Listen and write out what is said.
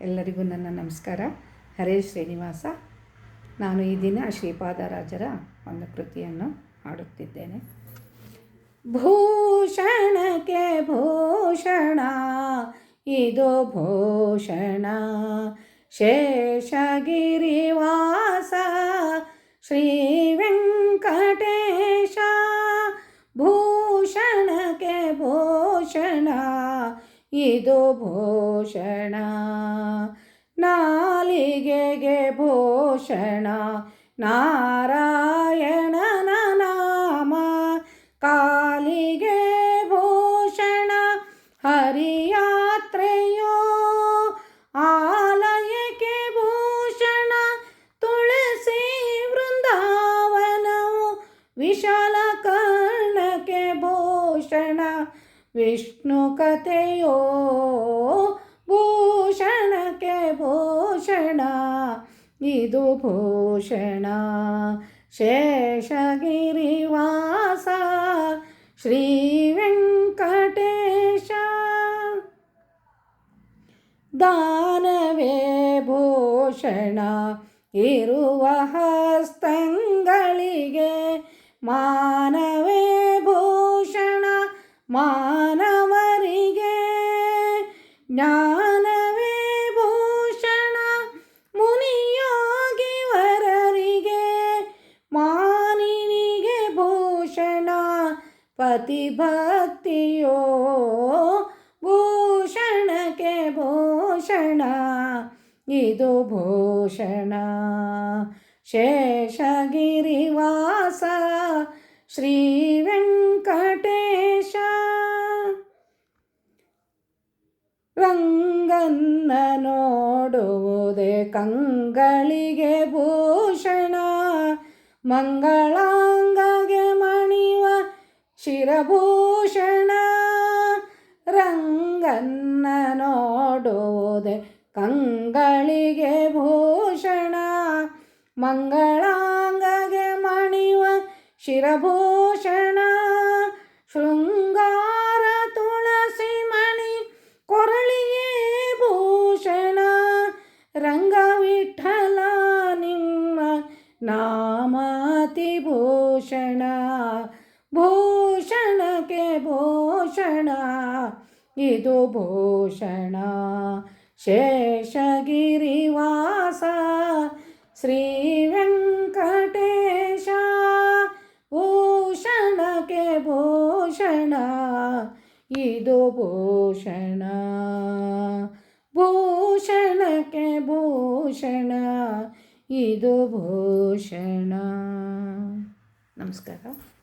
ಎಲ್ಲರಿಗೂ ನನ್ನ ನಮಸ್ಕಾರ. ಹರೇ ಶ್ರೀನಿವಾಸ. ನಾನು ಈ ದಿನ ಶ್ರೀಪಾದರಾಜರ ಒಂದು ಕೃತಿಯನ್ನು ಹಾಡುತ್ತಿದ್ದೇನೆ. ಭೂಷಣಕ್ಕೆ ಭೂಷಣ, ಇದು ಭೂಷಣ. ಶೇಷಗಿರಿವಾಸ ಶ್ರೀ ವೆಂಕಟೇಶ. ಭೂಷಣಕ್ಕೆ ಭೂಷಣ. ಇದು ಭೂಷಣ. ನಾಲಿಗೆಗೆ ಭೂಷಣ. ನಾರಾಯಣನ ನಾಮ. ಕಾಲಿಗೆ ಭೂಷಣ. ಹರಿಯಾತ್ರೆಯೋ. ಆಲಯಕ್ಕೆ ಭೂಷಣ. ತುಳಸಿ ವೃಂದಾವನವು. ವಿಶಾಲ ಕರ್ಣಕ್ಕೆ ಭೂಷಣ. ವಿಷ್ಣು ಕಥೆಯೋ, ಭೂಷಣಕ್ಕೆ ಭೂಷಣ, ಇದು ಭೂಷಣ. ಶೇಷಗಿರಿವಾಸ, ಶ್ರೀ ವೆಂಕಟೇಶ. ದಾನವೇ ಭೂಷಣ, ಇರುವ ಹಸ್ತಂಗಳಿಗೆ ಮಾನವೇ ಭೂಷಣ ಮಾನವರಿಗೆ ಜ್ಞಾನವೇ ಭೂಷಣ ಮುನಿಯೋಗಿ ವರರಿಗೆ ಮಾನಿನಿಗೆ ಭೂಷಣ ಪತಿಭಕ್ತಿಯೋ ಭೂಷಣಕ್ಕೆ ಭೂಷಣ ಇದು ಭೂಷಣ ಶೇಷಗಿರಿವಾಸ ಶ್ರೀ ರಂಗನ್ನ ನೋಡುವುದೇ ಕಂಗಳಿಗೆ ಭೂಷಣ. ಮಂಗಳಾಂಗಗೆ ಮಣಿವ ಶಿರಭೂಷಣ. ರಂಗನ್ನ ನೋಡುವುದೇ ಕಂಗಳಿಗೆ ಭೂಷಣ. ಮಂಗಳಾಂಗಗೆ ಮಣಿವ ಶಿರಭೂಷಣ. ರಂಗವಿಠಲ ನಿಮ್ಮ ನಾಮಾತಿ ಭೂಷಣ ಭೂಷಣಕ್ಕೆ ಭೂಷಣ, ಇದು ಭೂಷಣ. ಶೇಷಗಿರಿವಾಸ ಶ್ರೀ ವೆಂಕಟೇಶ, ಭೂಷಣಕ್ಕೆ ಭೂಷಣ, ಇದು ಭೂಷಣ. ಭೂಷಣಕ್ಕೆ ಭೂಷಣ ಇದು ಭೂಷಣ. ನಮಸ್ಕಾರ.